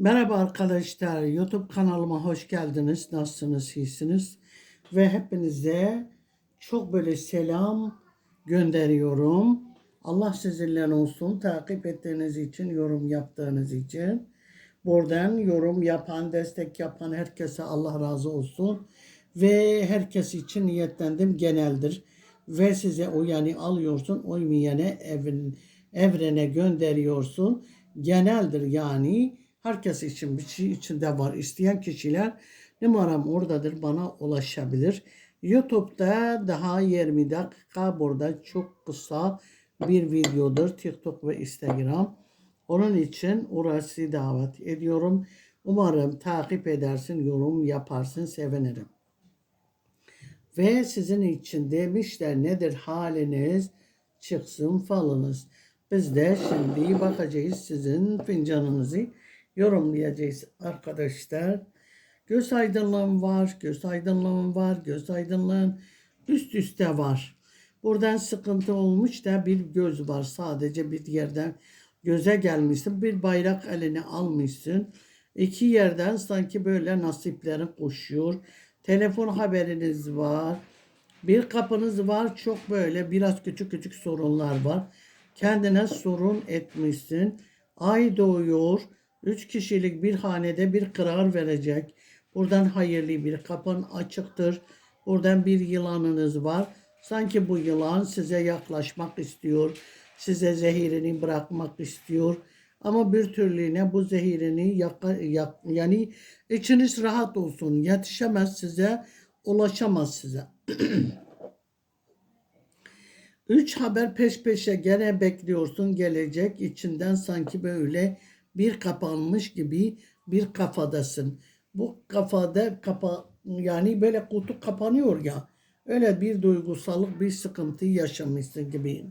Merhaba arkadaşlar, YouTube kanalıma hoş geldiniz. Nasılsınız, iyisiniz? Ve hepinize çok böyle selam gönderiyorum. Allah sizinle olsun. Takip ettiğiniz için, yorum yaptığınız için. Buradan yorum yapan, destek yapan herkese Allah razı olsun. Ve herkes için niyetlendim geneldir. Ve size uyanı alıyorsun, uymayanı evin, evrene gönderiyorsun. Geneldir yani. Herkes için bir şey içinde var. İsteyen kişiler numaram oradadır bana ulaşabilir. YouTube'da daha 20 dakika burada çok kısa bir videodur. TikTok ve Instagram. Onun için orası davet ediyorum. Umarım takip edersin, yorum yaparsın, sevinirim. Ve sizin için demişler nedir haliniz çıksın falınız. Biz de şimdi bakacağız sizin fincanınızı yorumlayacağız arkadaşlar. Göz aydınlığım var, göz aydınlığım var, göz aydınlığım üst üste var. Buradan sıkıntı olmuş da bir göz var sadece bir yerden göze gelmişsin. Bir bayrak eline almışsın. İki yerden sanki böyle nasiplerin koşuyor. Telefon haberiniz var. Bir kapınız var çok böyle biraz küçük küçük sorunlar var. Kendine sorun etmişsin. Ay doğuyor. Üç kişilik bir hanede bir karar verecek. Buradan hayırlı bir kapın açıktır. Buradan bir yılanınız var. Sanki bu yılan size yaklaşmak istiyor. Size zehirini bırakmak istiyor. Ama bir türlüğüne bu zehirini yak, yak, yani içiniz rahat olsun. Yetişemez size, ulaşamaz size. Üç haber peş peşe gene bekliyorsun gelecek. içinden sanki böyle bir kapanmış gibi bir kafadasın. Bu kafada kapa yani böyle kutu kapanıyor ya. Öyle bir duygusallık bir sıkıntı yaşamışsın gibi.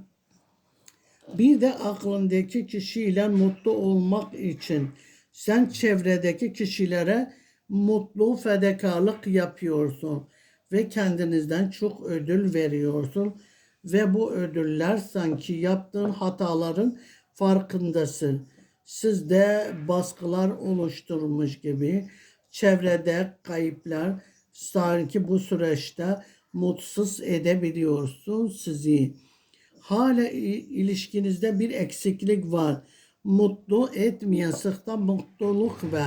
Bir de aklındaki kişiyle mutlu olmak için sen çevredeki kişilere mutlu fedakarlık yapıyorsun ve kendinizden çok ödül veriyorsun ve bu ödüller sanki yaptığın hataların farkındasın. Sizde baskılar oluşturmuş gibi çevrede kayıplar sanki bu süreçte mutsuz edebiliyorsun sizi. Hala ilişkinizde bir eksiklik var. Mutlu etmeyen sıkta mutluluk ve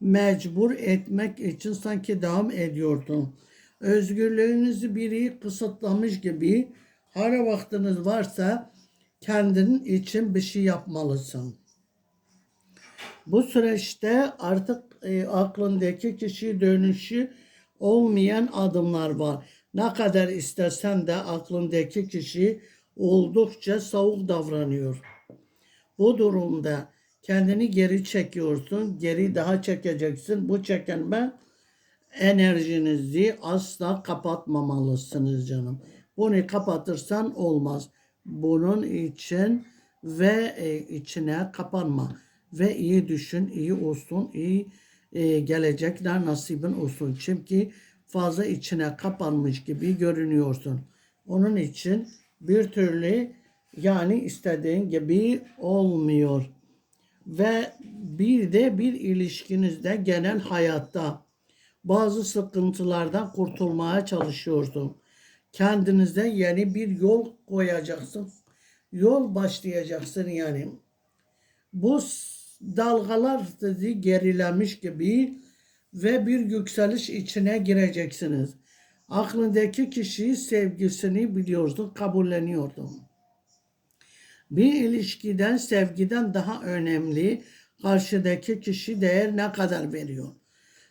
mecbur etmek için sanki devam ediyordun. Özgürlüğünüzü biri kısıtlamış gibi hala vaktiniz varsa kendin için bir şey yapmalısın. Bu süreçte artık e, aklındaki kişi dönüşü olmayan adımlar var. Ne kadar istersen de aklındaki kişi oldukça soğuk davranıyor. Bu durumda kendini geri çekiyorsun, geri daha çekeceksin. Bu çekenme enerjinizi asla kapatmamalısınız canım. Bunu kapatırsan olmaz. Bunun için ve e, içine kapanma ve iyi düşün, iyi olsun, iyi e, gelecekler nasibin olsun. Çünkü fazla içine kapanmış gibi görünüyorsun. Onun için bir türlü yani istediğin gibi olmuyor. Ve bir de bir ilişkinizde genel hayatta bazı sıkıntılardan kurtulmaya çalışıyorsun. Kendinizde yeni bir yol koyacaksın. Yol başlayacaksın yani. Bu dalgalar sizi gerilemiş gibi ve bir yükseliş içine gireceksiniz. Aklındaki kişi sevgisini biliyordun, kabulleniyordun. Bir ilişkiden, sevgiden daha önemli karşıdaki kişi değer ne kadar veriyor.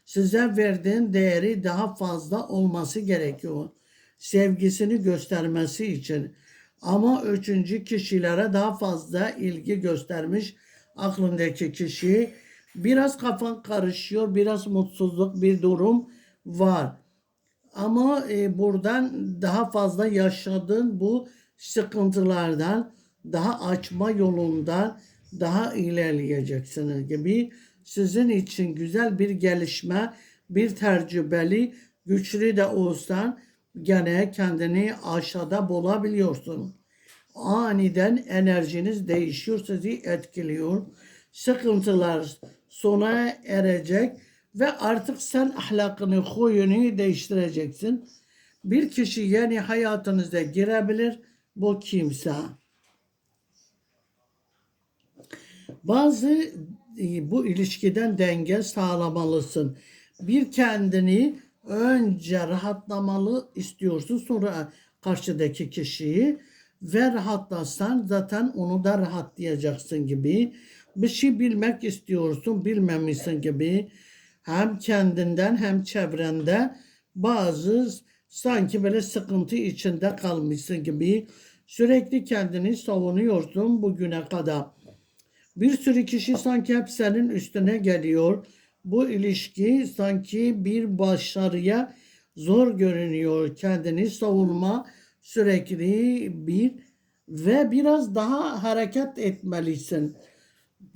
Size verdiğin değeri daha fazla olması gerekiyor. Sevgisini göstermesi için. Ama üçüncü kişilere daha fazla ilgi göstermiş aklındaki kişi. Biraz kafan karışıyor, biraz mutsuzluk bir durum var. Ama e, buradan daha fazla yaşadığın bu sıkıntılardan daha açma yolundan daha ilerleyeceksiniz gibi sizin için güzel bir gelişme, bir tecrübeli, güçlü de olsan gene kendini aşağıda bulabiliyorsun. Aniden enerjiniz değişiyor, sizi etkiliyor. Sıkıntılar sona erecek ve artık sen ahlakını, huyunu değiştireceksin. Bir kişi yani hayatınıza girebilir bu kimse. Bazı e, bu ilişkiden denge sağlamalısın. Bir kendini önce rahatlamalı istiyorsun sonra karşıdaki kişiyi ve rahatlasan zaten onu da rahatlayacaksın gibi. Bir şey bilmek istiyorsun bilmemişsin gibi. Hem kendinden hem çevrende bazı sanki böyle sıkıntı içinde kalmışsın gibi. Sürekli kendini savunuyorsun bugüne kadar. Bir sürü kişi sanki hep senin üstüne geliyor. Bu ilişki sanki bir başarıya zor görünüyor. Kendini savunma sürekli bir ve biraz daha hareket etmelisin.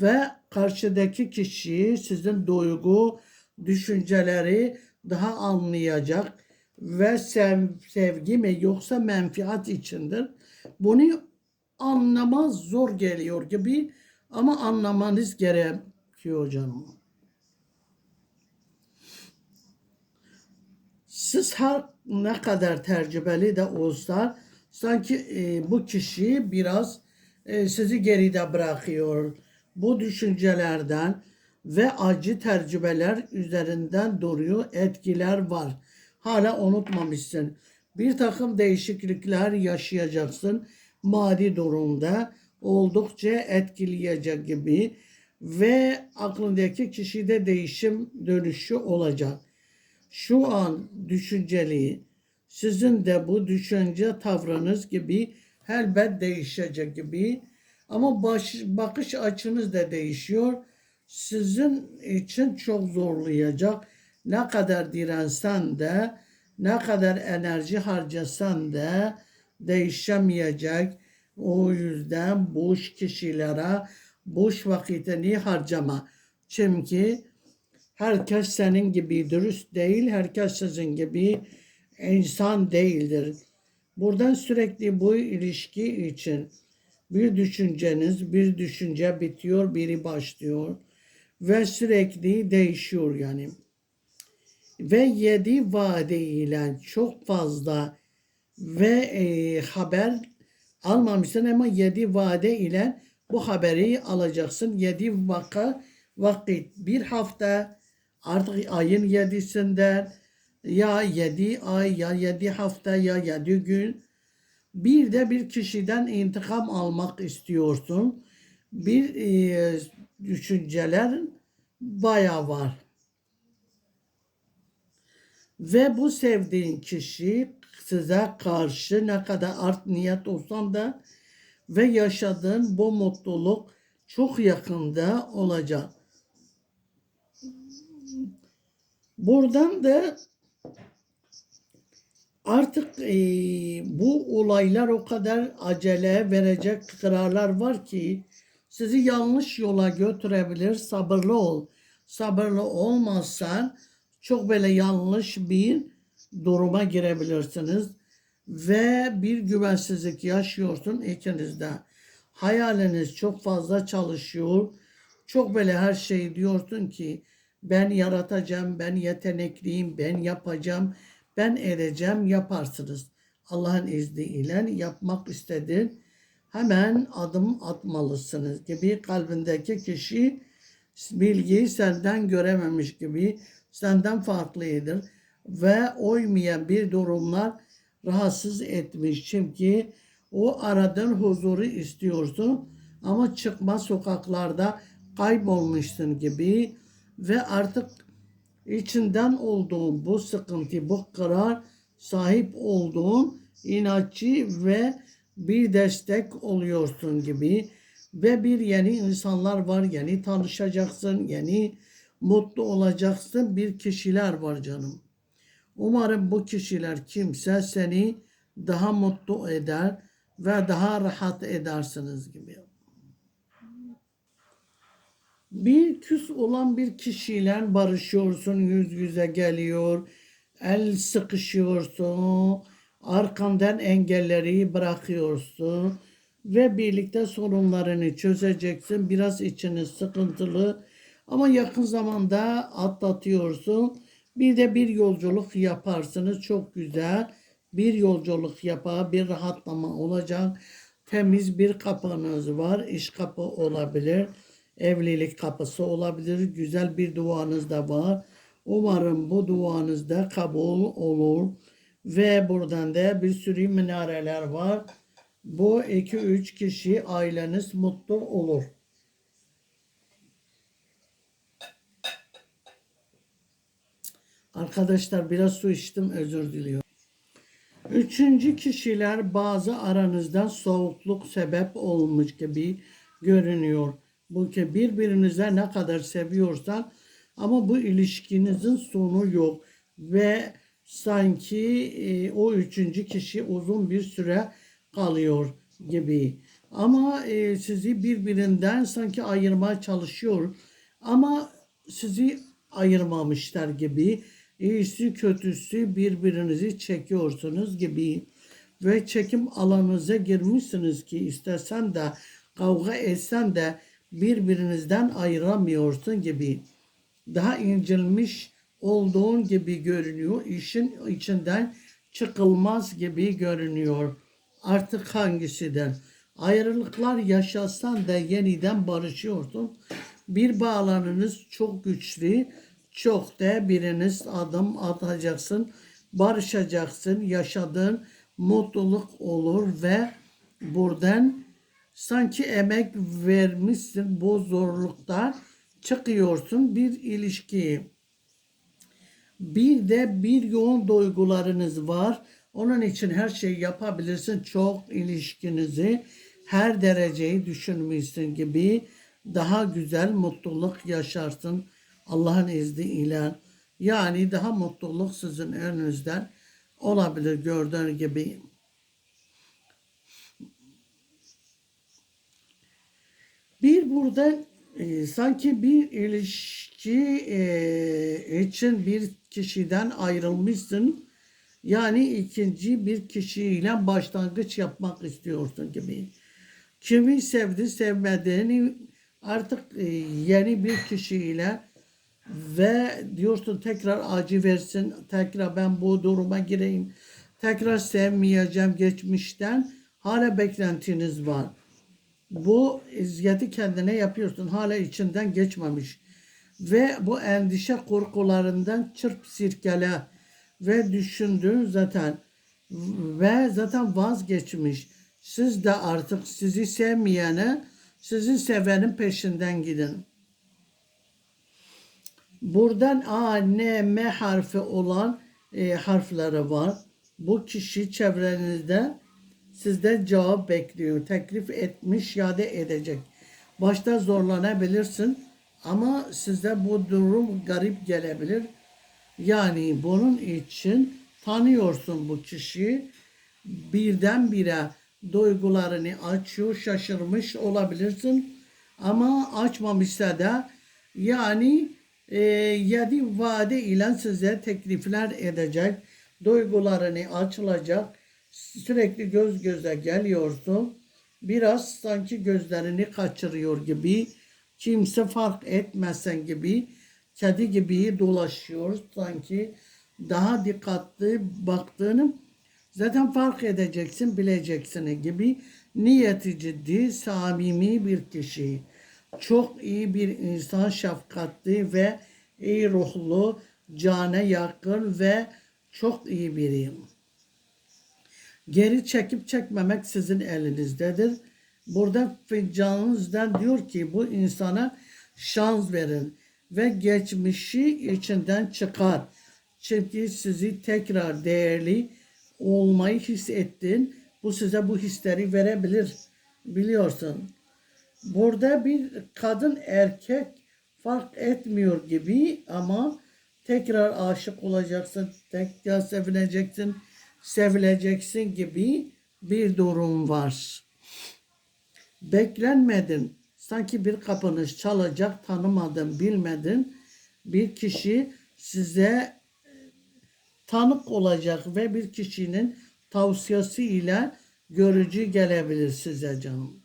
Ve karşıdaki kişi sizin duygu, düşünceleri daha anlayacak ve sev, sevgi mi yoksa menfaat içindir. Bunu anlamaz zor geliyor gibi ama anlamanız gerekiyor canım. Siz her ne kadar tecrübeli de olsa sanki e, bu kişi biraz e, sizi geride bırakıyor. Bu düşüncelerden ve acı tecrübeler üzerinden duruyor etkiler var. Hala unutmamışsın. Bir takım değişiklikler yaşayacaksın. Maddi durumda oldukça etkileyecek gibi ve aklındaki kişide değişim dönüşü olacak. Şu an düşünceli sizin de bu düşünce tavrınız gibi elbet değişecek gibi ama baş, bakış açınız da değişiyor. Sizin için çok zorlayacak. Ne kadar dirensen de ne kadar enerji harcasan da değişemeyecek. O yüzden boş kişilere boş vakitini harcama. Çünkü herkes senin gibi dürüst değil, herkes sizin gibi insan değildir. Buradan sürekli bu ilişki için bir düşünceniz, bir düşünce bitiyor, biri başlıyor ve sürekli değişiyor yani. Ve yedi vade ile çok fazla ve e, haber almamışsın ama yedi vade ile bu haberi alacaksın. Yedi vaka vakit bir hafta artık ayın yedisinden ya yedi ay ya yedi hafta ya yedi gün bir de bir kişiden intikam almak istiyorsun. Bir e, düşünceler bayağı var. Ve bu sevdiğin kişi size karşı ne kadar art niyet olsan da ve yaşadığın bu mutluluk çok yakında olacak. Buradan da artık e, bu olaylar o kadar acele verecek kararlar var ki sizi yanlış yola götürebilir. Sabırlı ol. Sabırlı olmazsan çok böyle yanlış bir duruma girebilirsiniz ve bir güvensizlik yaşıyorsun ikinizde. Hayaliniz çok fazla çalışıyor. Çok böyle her şey diyorsun ki ben yaratacağım, ben yetenekliyim, ben yapacağım, ben edeceğim, yaparsınız. Allah'ın izniyle yapmak istedin. Hemen adım atmalısınız gibi kalbindeki kişi bilgiyi senden görememiş gibi senden farklıdır ve oymayan bir durumlar rahatsız etmiş. Çünkü o aradığın huzuru istiyorsun ama çıkma sokaklarda kaybolmuşsun gibi ve artık içinden olduğun bu sıkıntı, bu karar sahip olduğun inatçı ve bir destek oluyorsun gibi ve bir yeni insanlar var, yeni tanışacaksın, yeni mutlu olacaksın bir kişiler var canım. Umarım bu kişiler kimse seni daha mutlu eder ve daha rahat edersiniz gibi. Bir küs olan bir kişiyle barışıyorsun, yüz yüze geliyor, el sıkışıyorsun, arkandan engelleri bırakıyorsun ve birlikte sorunlarını çözeceksin. Biraz içiniz sıkıntılı Ama yakın zamanda atlatıyorsun. Bir de bir yolculuk yaparsınız. Çok güzel bir yolculuk yapar. Bir rahatlama olacak. Temiz bir kapınız var. İş kapı olabilir. Evlilik kapısı olabilir. Güzel bir duanız da var. Umarım bu duanız da kabul olur. Ve buradan da bir sürü minareler var. Bu 2-3 kişi aileniz mutlu olur. Arkadaşlar biraz su içtim özür diliyorum. Üçüncü kişiler bazı aranızdan soğukluk sebep olmuş gibi görünüyor. Bu ki birbirinize ne kadar seviyorsan ama bu ilişkinizin sonu yok ve sanki e, o üçüncü kişi uzun bir süre kalıyor gibi. Ama e, sizi birbirinden sanki ayırmaya çalışıyor ama sizi ayırmamışlar gibi. İyisi kötüsü birbirinizi çekiyorsunuz gibi ve çekim alanınıza girmişsiniz ki istesen de kavga etsen de birbirinizden ayıramıyorsun gibi. Daha incelmiş olduğun gibi görünüyor. İşin içinden çıkılmaz gibi görünüyor. Artık hangisidir? Ayrılıklar yaşasan da yeniden barışıyorsun. Bir bağlanınız çok güçlü. Çok da biriniz adım atacaksın. Barışacaksın. Yaşadığın mutluluk olur ve buradan sanki emek vermişsin bu zorlukta çıkıyorsun bir ilişkiye. Bir de bir yoğun duygularınız var. Onun için her şeyi yapabilirsin. Çok ilişkinizi her dereceyi düşünmüşsün gibi daha güzel mutluluk yaşarsın Allah'ın izniyle. Yani daha mutluluk sizin önünüzden olabilir gördüğün gibi. Bir buradan e, sanki bir ilişki e, için bir kişiden ayrılmışsın. Yani ikinci bir kişiyle başlangıç yapmak istiyorsun gibi. Kimi sevdi sevmediğini artık e, yeni bir kişiyle ve diyorsun tekrar acı versin, tekrar ben bu duruma gireyim, tekrar sevmeyeceğim geçmişten hala beklentiniz var. Bu eziyeti kendine yapıyorsun. Hala içinden geçmemiş. Ve bu endişe korkularından çırp sirkele ve düşündüğün zaten ve zaten vazgeçmiş. Siz de artık sizi sevmeyene, sizi sevenin peşinden gidin. Buradan A, N, M harfi olan e, harfleri var. Bu kişi çevrenizde sizden cevap bekliyor. Teklif etmiş ya da edecek. Başta zorlanabilirsin ama size bu durum garip gelebilir. Yani bunun için tanıyorsun bu kişiyi. Birdenbire duygularını açıyor, şaşırmış olabilirsin. Ama açmamışsa da yani e, yedi vade ile size teklifler edecek. Duygularını açılacak sürekli göz göze geliyorsun. Biraz sanki gözlerini kaçırıyor gibi, kimse fark etmesen gibi, kedi gibi dolaşıyor sanki. Daha dikkatli baktığını zaten fark edeceksin, bileceksin gibi niyeti ciddi, samimi bir kişi. Çok iyi bir insan, şefkatli ve iyi ruhlu, cana yakın ve çok iyi biriyim. Geri çekip çekmemek sizin elinizdedir. Burada fincanınızdan diyor ki bu insana şans verin ve geçmişi içinden çıkar. Çünkü sizi tekrar değerli olmayı hissettin. Bu size bu hisleri verebilir. Biliyorsun. Burada bir kadın erkek fark etmiyor gibi ama tekrar aşık olacaksın, tekrar sevineceksin sevileceksin gibi bir durum var. Beklenmedin. Sanki bir kapınız çalacak tanımadın, bilmedin. Bir kişi size e, tanık olacak ve bir kişinin tavsiyesiyle görücü gelebilir size canım.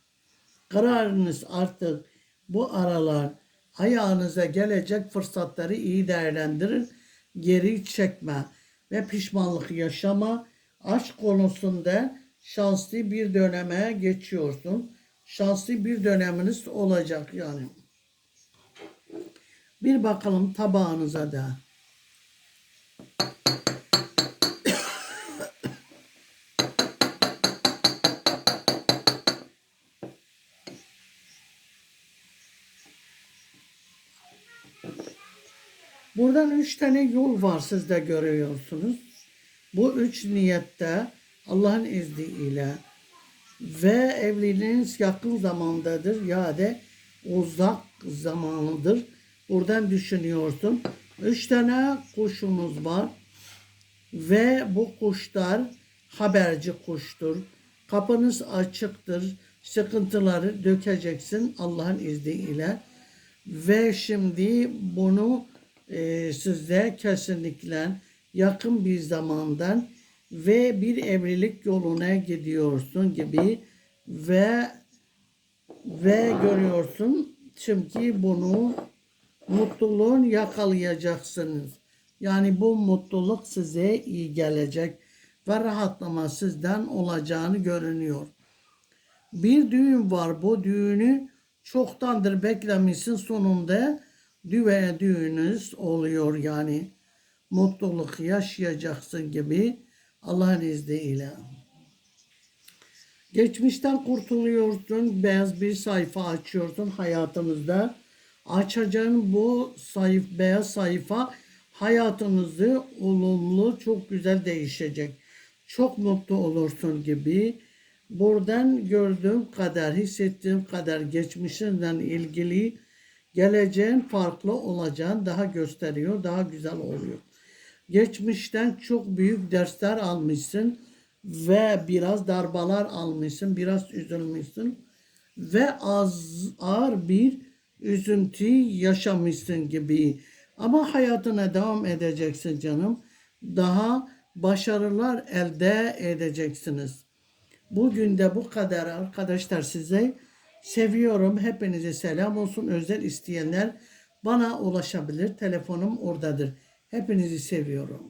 Kararınız artık bu aralar Hayağınıza gelecek fırsatları iyi değerlendirin. Geri çekme ve pişmanlık yaşama. Aşk konusunda şanslı bir döneme geçiyorsun. Şanslı bir döneminiz olacak yani. Bir bakalım tabağınıza da. Buradan üç tane yol var siz de görüyorsunuz. Bu üç niyette Allah'ın izniyle ve evliliğiniz yakın zamandadır ya da uzak zamanıdır. Buradan düşünüyorsun. Üç tane kuşunuz var ve bu kuşlar haberci kuştur. Kapınız açıktır. Sıkıntıları dökeceksin Allah'ın izniyle. Ve şimdi bunu e, sizde kesinlikle yakın bir zamandan ve bir evlilik yoluna gidiyorsun gibi ve ve görüyorsun çünkü bunu mutluluğun yakalayacaksınız. Yani bu mutluluk size iyi gelecek ve rahatlama sizden olacağını görünüyor. Bir düğün var. Bu düğünü çoktandır beklemişsin. Sonunda düve düğününüz oluyor yani. Mutluluk yaşayacaksın gibi Allah'ın izniyle. Geçmişten kurtuluyorsun. Beyaz bir sayfa açıyorsun hayatınızda. Açacağın bu sayf, beyaz sayfa hayatınızı olumlu, çok güzel değişecek. Çok mutlu olursun gibi. Buradan gördüğüm kadar, hissettiğim kadar geçmişinden ilgili geleceğin farklı olacağını daha gösteriyor, daha güzel oluyor. Geçmişten çok büyük dersler almışsın ve biraz darbalar almışsın, biraz üzülmüşsün ve az ağır bir üzüntü yaşamışsın gibi. Ama hayatına devam edeceksin canım. Daha başarılar elde edeceksiniz. Bugün de bu kadar arkadaşlar size seviyorum. Hepinize selam olsun. Özel isteyenler bana ulaşabilir. Telefonum oradadır. Hepinizi seviyorum.